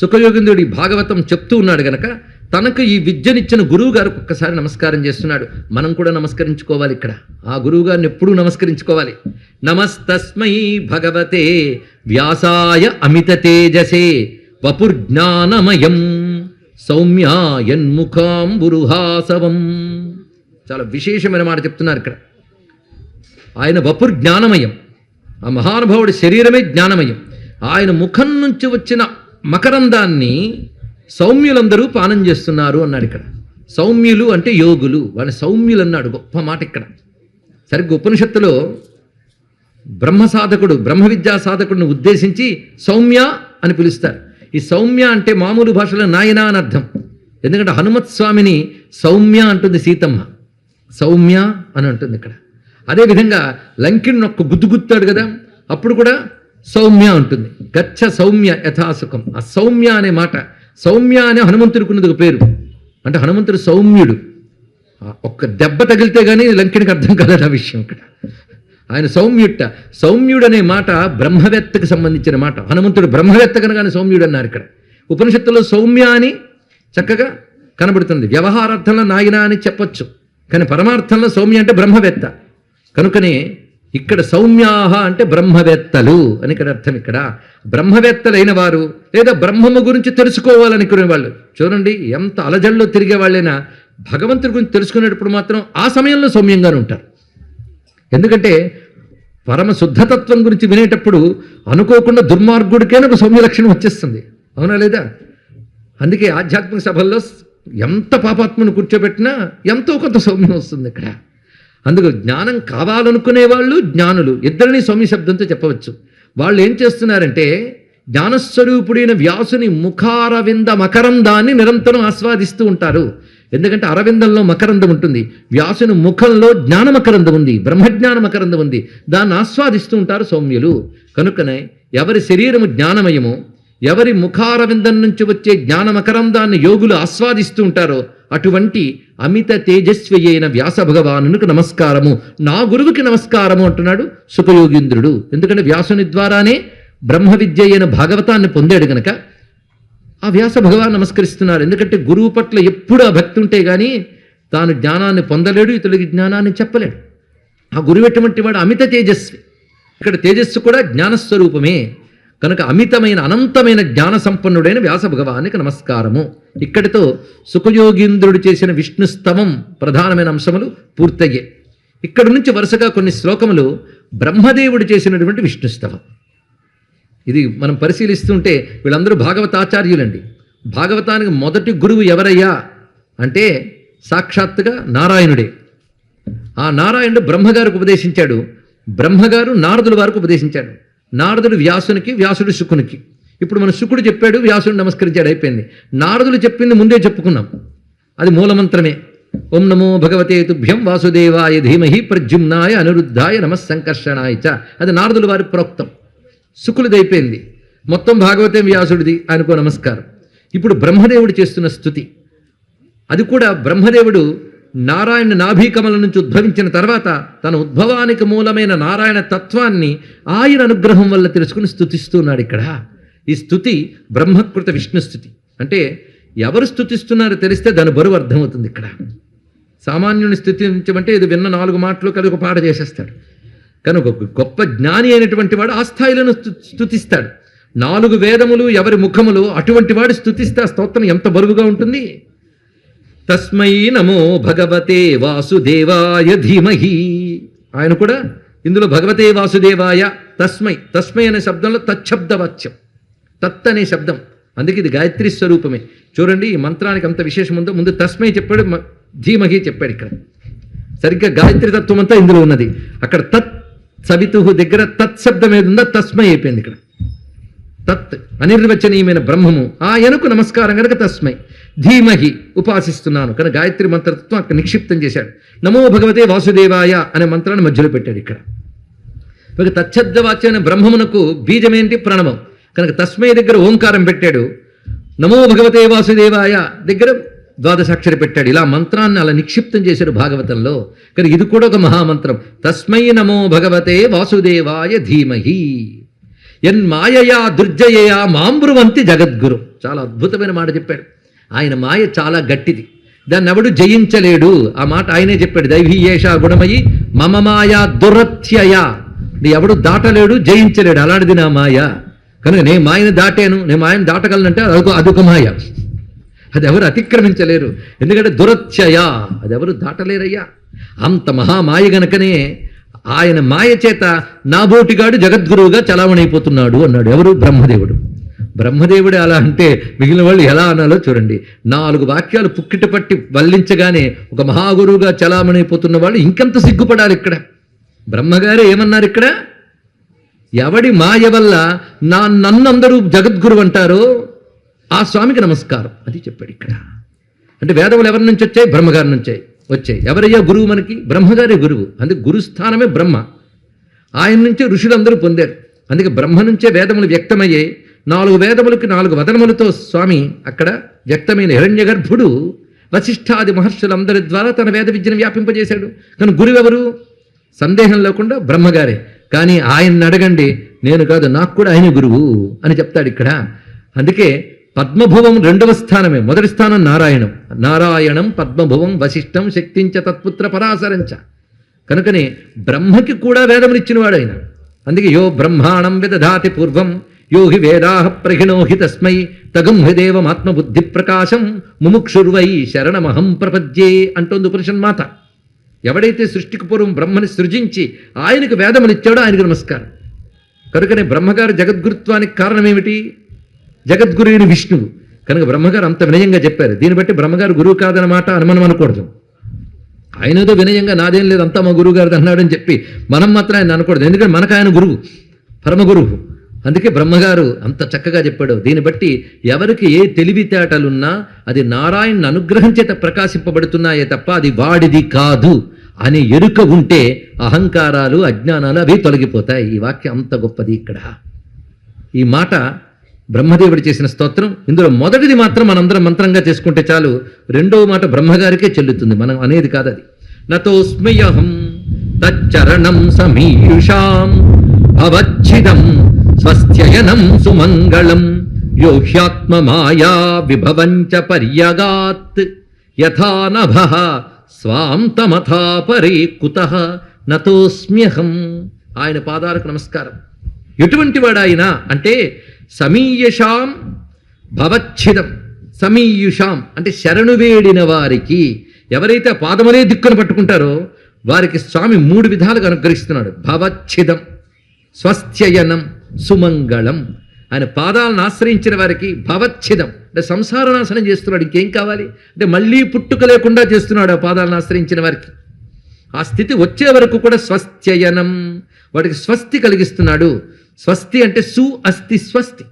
సుఖయోగిందుడి భాగవతం చెప్తూ ఉన్నాడు గనక తనకు ఈ విద్యనిచ్చిన గురువు గారికి ఒక్కసారి నమస్కారం చేస్తున్నాడు. మనం కూడా నమస్కరించుకోవాలి ఇక్కడ. ఆ గురువు గారిని ఎప్పుడూ నమస్కరించుకోవాలి. నమస్తస్మై భగవతే వ్యాసాయ అమిత తేజసే వపుర్జ్ఞానమయం సౌమ్యాయన్ముఖాంబురుహాసవం. చాలా విశేషమైన మాట చెప్తున్నారు ఇక్కడ. ఆయన వపుర్ జ్ఞానమయం ఆ మహానుభావుడి శరీరమే జ్ఞానమయం. ఆయన ముఖం నుంచి వచ్చిన మకరందాన్ని సౌమ్యులందరూ పానం చేస్తున్నారు అన్నాడు ఇక్కడ. సౌమ్యులు అంటే యోగులు. వాళ్ళని సౌమ్యులు అన్నాడు గొప్ప మాట ఇక్కడ. సరిగ్గా ఉపనిషత్తులో బ్రహ్మ సాధకుడు బ్రహ్మ విద్యా సాధకుడిని ఉద్దేశించి సౌమ్య అని పిలుస్తారు. ఈ సౌమ్య అంటే మామూలు భాషలో నాయన అని అర్థం. ఎందుకంటే హనుమత్ స్వామిని సౌమ్య అంటుంది సీతమ్మ. సౌమ్య అని అంటుంది ఇక్కడ. అదేవిధంగా లంకిణ్ ఒక్క గుద్దు గుత్తాడు కదా. అప్పుడు కూడా సౌమ్య ఉంటుంది. గచ్చ సౌమ్య యథాసుఖం ఆ సౌమ్య అనే మాట సౌమ్య అనే హనుమంతుడికి ఉన్నది ఒక పేరు. అంటే హనుమంతుడు సౌమ్యుడు. ఒక్క దెబ్బ తగిలితే కానీ లంకినికి అర్థం కాలేదు ఆ విషయం ఇక్కడ. ఆయన సౌమ్యుట్ట. సౌమ్యుడు అనే మాట బ్రహ్మవేత్తకు సంబంధించిన మాట. హనుమంతుడు బ్రహ్మవేత్త కనుగానే సౌమ్యుడు అన్నారు ఇక్కడ. ఉపనిషత్తులో సౌమ్య అని చక్కగా కనబడుతుంది. వ్యవహారార్థంలో నాయన అని చెప్పొచ్చు. కానీ పరమార్థంలో సౌమ్య అంటే బ్రహ్మవేత్త. కనుకనే ఇక్కడ సౌమ్యాహ అంటే బ్రహ్మవేత్తలు అని ఇక్కడ అర్థం ఇక్కడ. బ్రహ్మవేత్తలైన వారు లేదా బ్రహ్మము గురించి తెలుసుకోవాలనుకునే వాళ్ళు. చూడండి ఎంత అలజల్లో తిరిగే వాళ్ళైనా భగవంతుడి గురించి తెలుసుకునేటప్పుడు మాత్రం ఆ సమయంలో సౌమ్యంగానే ఉంటారు. ఎందుకంటే పరమ శుద్ధతత్వం గురించి వినేటప్పుడు అనుకోకుండా దుర్మార్గుడికైనా ఒక సౌమ్య లక్షణం వచ్చేస్తుంది. అవునా లేదా? అందుకే ఆధ్యాత్మిక సభల్లో ఎంత పాపాత్మను కూర్చోబెట్టినా ఎంతో కొంత సౌమ్యం వస్తుంది ఇక్కడ. అందుకు జ్ఞానం కావాలనుకునే వాళ్ళు జ్ఞానులు. ఇద్దరిని సౌమ్య శబ్దంతో చెప్పవచ్చు. వాళ్ళు ఏం చేస్తున్నారంటే జ్ఞానస్వరూపుడైన వ్యాసుని ముఖారవింద మకరందాన్ని నిరంతరం ఆస్వాదిస్తూ ఉంటారు. ఎందుకంటే అరవిందంలో మకరందం ఉంటుంది. వ్యాసుని ముఖంలో జ్ఞాన మకరందం ఉంది బ్రహ్మజ్ఞాన మకరందం ఉంది. దాన్ని ఆస్వాదిస్తూ ఉంటారు సౌమ్యులు. కనుకనే ఎవరి శరీరము జ్ఞానమయమో ఎవరి ముఖారవిందం నుంచి వచ్చే జ్ఞానమకరందాన్ని యోగులు ఆస్వాదిస్తూ ఉంటారో అటువంటి అమిత తేజస్వి అయిన వ్యాస భగవానునికి నమస్కారము. నా గురువుకి నమస్కారము అంటున్నాడు సుఖయోగీంద్రుడు. ఎందుకంటే వ్యాసుని ద్వారానే బ్రహ్మ విద్య అయిన భాగవతాన్ని పొందాడు గనక ఆ వ్యాస భగవాన్ నమస్కరిస్తున్నారు. ఎందుకంటే గురువు పట్ల ఎప్పుడు ఆ భక్తి ఉంటే కానీ తాను జ్ఞానాన్ని పొందలేడు ఇతరులకి జ్ఞానాన్ని చెప్పలేడు. ఆ గురువు ఎటువంటి వాడు? అమిత తేజస్వి. ఇక్కడ తేజస్సు కూడా జ్ఞానస్వరూపమే. కనుక అమితమైన అనంతమైన జ్ఞాన సంపన్నుడైన వ్యాస భగవానికి నమస్కారము. ఇక్కడితో సుఖయోగీంద్రుడు చేసిన విష్ణుస్తవం ప్రధానమైన అంశములు పూర్తయ్యాయి ఇక్కడి నుంచి వరుసగా కొన్ని శ్లోకములు బ్రహ్మదేవుడు చేసినటువంటి విష్ణుస్తవం ఇది మనం పరిశీలిస్తుంటే వీళ్ళందరూ భాగవతాచార్యులండి భాగవతానికి మొదటి గురువు ఎవరయ్యా? అంటే సాక్షాత్తుగా నారాయణుడే. ఆ నారాయణుడు బ్రహ్మగారికి ఉపదేశించాడు. బ్రహ్మగారు నారదుల వారికి ఉపదేశించాడు. నారదుడు వ్యాసునికి వ్యాసుడు శుకునికి. ఇప్పుడు మన శుకుడు చెప్పాడు వ్యాసుడు నమస్కరించాడు అయిపోయింది. నారదుడు చెప్పింది ముందే చెప్పుకున్నాం. అది మూలమంత్రమే. ఓం నమో భగవతే తుభ్యం వాసుదేవాయ ధీమహి ప్రద్యుమ్నాయ అనిరుద్ధాయ నమస్సంకర్షణాయ చ. అది నారదుల వారి ప్రోక్తం. శుకులది అయిపోయింది. మొత్తం భాగవతం వ్యాసుడిది ఆయనకో నమస్కారం. ఇప్పుడు బ్రహ్మదేవుడు చేస్తున్న స్థుతి అది కూడా బ్రహ్మదేవుడు నారాయణ నాభీకమల నుంచి ఉద్భవించిన తర్వాత తన ఉద్భవానికి మూలమైన నారాయణ తత్వాన్ని ఆయన అనుగ్రహం వల్ల తెలుసుకుని స్థుతిస్తున్నాడు ఇక్కడ. ఈ స్థుతి బ్రహ్మకృత విష్ణు స్థుతి. అంటే ఎవరు స్థుతిస్తున్నారో తెలిస్తే దాని బరువు అర్థమవుతుంది ఇక్కడ. సామాన్యుని స్థుతించమంటే ఇది విన్న నాలుగు మాటలు కలిగి పాట చేసేస్తాడు. కానీ ఒక గొప్ప జ్ఞాని అయినటువంటి వాడు ఆ స్థాయిలను స్థుతిస్తాడు. నాలుగు వేదములు ఎవరి ముఖములు అటువంటి వాడు స్థుతిస్తే ఆ స్తోత్రం ఎంత బరువుగా ఉంటుంది? తస్మై నమో భగవతే వాసుదేవాయ ధీమహి. ఆయన కూడా ఇందులో భగవతే వాసుదేవాయ తస్మై. తస్మై అనే శబ్దంలో తచ్చబ్దవాచ్యం. తత్ అనే శబ్దం. అందుకే ఇది గాయత్రి స్వరూపమే. చూడండి ఈ మంత్రానికి అంత విశేషం ఉందో ముందు తస్మై చెప్పాడు మ- ధీమహి చెప్పాడు ఇక్కడ. సరిగ్గా గాయత్రి తత్వం అంతా ఇందులో ఉన్నది. అక్కడ తత్ సవితు దగ్గర తత్ శబ్దం ఏది ఉందో తస్మై అయిపోయింది ఇక్కడ. తత్ అనిర్వచనీయమైన బ్రహ్మము. ఆయనకు నమస్కారం కనుక తస్మై. ధీమహి ఉపాసిస్తున్నాను. కనుక గాయత్రి మంత్రతత్వం అక్కడ నిక్షిప్తం చేశాడు. నమో భగవతే వాసుదేవాయ అనే మంత్రాన్ని మధ్యలో పెట్టాడు ఇక్కడ. ఇక తచ్చబ్దవాచ్యమైన బ్రహ్మమునకు బీజమేంటి ప్రణవం కనుక తస్మై దగ్గర ఓంకారం పెట్టాడు. నమో భగవతే వాసుదేవాయ దగ్గర ద్వాదశాక్షరి పెట్టాడు. ఇలా మంత్రాన్ని అలా నిక్షిప్తం చేశాడు భాగవతంలో. కానీ ఇది కూడా ఒక మహామంత్రం. తస్మై నమో భగవతే వాసుదేవాయ ధీమహి. ఎన్ మాయయా దుర్జయయా మాంబృవంతి జగద్గురు. చాలా అద్భుతమైన మాట చెప్పాడు. ఆయన మాయ చాలా గట్టిది. దాన్ని ఎవడు జయించలేడు. ఆ మాట ఆయనే చెప్పాడు. దైవీయేష గుణమయి మమ మాయా దురత్యయ. ఎవడు దాటలేడు జయించలేడు. అలాంటిది నా మాయ. కనుక నేను మాయను దాటాను. నేను మాయను దాటగలనంటే అదొక అదొక మాయ. అది ఎవరు అతిక్రమించలేరు. ఎందుకంటే దురత్యయ. అది ఎవరు దాటలేరయ్యా. అంత మహామాయ గనకనే ఆయన మాయ చేత నాబోటిగాడు జగద్గురువుగా చలామణైపోతున్నాడు అన్నాడు ఎవరు? బ్రహ్మదేవుడు. బ్రహ్మదేవుడే అలా అంటే మిగిలిన వాళ్ళు ఎలా అనాలో చూడండి. నాలుగు వాక్యాలు పుక్కిట పట్టి వల్లించగానే ఒక మహాగురువుగా చలామణైపోతున్న వాళ్ళు ఇంకెంత సిగ్గుపడాలి ఇక్కడ? బ్రహ్మగారే ఏమన్నారు ఇక్కడ? ఎవడి మాయ వల్ల నా నన్నందరూ జగద్గురు అంటారో ఆ స్వామికి నమస్కారం. అది చెప్పాడు ఇక్కడ. అంటే వేదములు ఎవరి నుంచి వచ్చాయి? బ్రహ్మగారి నుంచాయి వచ్చాయి. ఎవరయ్యా గురువు మనకి? బ్రహ్మగారే గురువు. అందుకే గురుస్థానమే బ్రహ్మ. ఆయన నుంచే ఋషులందరూ పొందారు. అందుకే బ్రహ్మ నుంచే వేదములు వ్యక్తమయ్యాయి. నాలుగు వేదములకి నాలుగు వదనములతో స్వామి అక్కడ వ్యక్తమైన హిరణ్య గర్భుడు వశిష్ఠాది మహర్షులందరి ద్వారా తన వేద విద్యను వ్యాపింపజేశాడు. కానీ గురువు ఎవరు సందేహం లేకుండా బ్రహ్మగారే. కానీ ఆయన్ని అడగండి. నేను కాదు నాకు కూడా ఆయన గురువు అని చెప్తాడు ఇక్కడ. అందుకే పద్మభువం రెండవ స్థానమే. మొదటి స్థానం నారాయణం. నారాయణం పద్మభువం వశిష్టం శక్తించ తత్పుత్ర పరాశరంచ. కనుకనే బ్రహ్మకి కూడా వేదములు ఇచ్చినవాడు ఆయన అందుకే యో బ్రహ్మాణం విదధాతి పూర్వం యో హి వేదా ప్రహిణోహి తస్మై తగం హృదేవమాత్మబుద్ధి ప్రకాశం ముముక్షుర్వై శరణమహం ప్రపద్యే అంటోంది ఉపనిషన్మాత. ఎవడైతే సృష్టికి పూర్వం బ్రహ్మని సృజించి ఆయనకు వేదమునిచ్చాడో ఆయనకు నమస్కారం. కనుకనే బ్రహ్మగారు జగద్గురుత్వానికి కారణమేమిటి? జగద్గురువుని విష్ణువు. కనుక బ్రహ్మగారు అంత వినయంగా చెప్పారు. దీన్ని బట్టి బ్రహ్మగారు గురువు కాదన్నమాట అనుమానం అనకూడదు. ఆయన ఏదో వినయంగా నాదేం లేదు అంతా మా గురువు గారిది అన్నాడని చెప్పి మనం మాత్రం ఆయన అనకూడదు. ఎందుకంటే మనకు ఆయన గురువు పరమ గురువు అందుకే బ్రహ్మగారు అంత చక్కగా చెప్పాడు. దీన్ని బట్టి ఎవరికి ఏ తెలివితేటలున్నా అది నారాయణ అనుగ్రహం చేత ప్రకాశింపబడుతున్నాయే తప్ప అది వాడిది కాదు. అనే ఎరుక ఉంటే అహంకారాలు అజ్ఞానాలు అవి తొలగిపోతాయి. ఈ వాక్యం అంత గొప్పది ఇక్కడ. ఈ మాట బ్రహ్మదేవుడు చేసిన స్తోత్రం. ఇందులో మొదటిది మాత్రం మనందరం మంత్రంగా చేసుకుంటే చాలు. రెండవ మాట బ్రహ్మగారికే చెల్లుతుంది. మనం అనేది కాదు అది. నతోస్మయహం తచ్చరణం సమీయుషాం భవచ్చిదం స్వస్థ్యయనం సుమంగళం యోహ్యాత్మ మాయా విభవంచ పర్యగాత్ యథా నభ స్వాం కుత నతోస్మ్యహం ఆయన పాదాలకు నమస్కారం ఎటువంటి వాడాయన అంటే సమీయషాం భవచ్ఛిదం సమీయుషాం అంటే శరణు వేడిన వారికి ఎవరైతే పాదమనే పాదములే దిక్కును పట్టుకుంటారో వారికి స్వామి మూడు విధాలుగా అనుగ్రహిస్తున్నాడు భవచ్ఛిదం స్వస్థ్యయనం సుమంగళం ఆయన పాదాలను ఆశ్రయించిన వారికి భవచ్ఛిదం. అంటే సంసార నాశనం చేస్తున్నాడు ఇంకేం కావాలి? అంటే మళ్ళీ పుట్టుక లేకుండా చేస్తున్నాడు ఆ పాదాలను ఆశ్రయించిన వారికి. ఆ స్థితి వచ్చే వరకు కూడా స్వస్థ్యయనం వాడికి స్వస్తి కలిగిస్తున్నాడు. స్వస్తి అంటే సు అస్తి స్వస్తి.